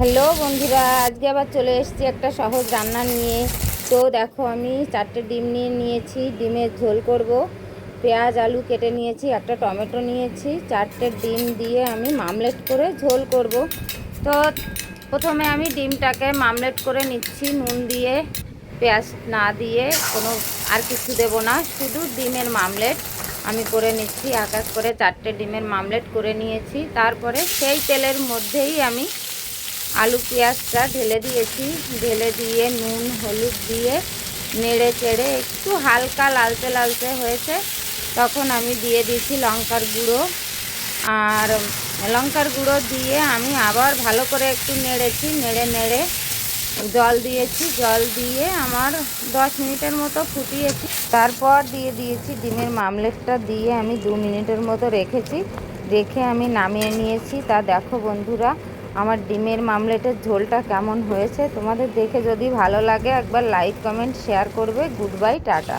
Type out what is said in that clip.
Hello বন্ধুরা, আজকে আবার চলে এসেছি একটা সহজ রান্না নিয়ে। তো দেখো, আমি চারটে ডিম নিয়ে নিয়েছি, ডিমের ঝোল করব। পেঁয়াজ, আলু কেটে নিয়েছি, একটা টমেটো নিয়েছি। চারটে ডিম দিয়ে আমি মামলেট করে ঝোল করব। তো প্রথমে আমি ডিমটাকে মামলেট করে নিচ্ছি, নুন দিয়ে, পেঁয়াজ না দিয়ে, কোনো আর কিছু দেব না, শুধু ডিমের মামলেট আমি করে নিচ্ছি। এক করে চারটে ডিমের মামলেট করে নিয়েছি। তারপরে সেই তেলের মধ্যেই আমি আলু পেঁয়াজটা ঢেলে দিয়েছি। ঢেলে দিয়ে নুন, হলুদ দিয়ে নেড়ে চেড়ে একটু হালকা লালচে লালচে হয়েছে। তখন আমি দিয়ে দিয়েছি লঙ্কার গুঁড়ো। আর লঙ্কার গুঁড়ো দিয়ে আমি আবার ভালো করে একটু নেড়েছি, নেড়ে নেড়ে জল দিয়েছি। জল দিয়ে আমার দশ মিনিটের মতো ফুটিয়েছি। তারপর দিয়ে দিয়েছি ডিমের মামলেটটা দিয়ে আমি দু মিনিটের মতো রেখেছি। রেখে আমি নামিয়ে নিয়েছি। তা দেখো বন্ধুরা আমার ডিমের মামলেটের ঝোলটা কেমন হয়েছে তোমাদের দেখে যদি ভালো লাগে একবার লাইক, কমেন্ট শেয়ার করবে। Good bye tata.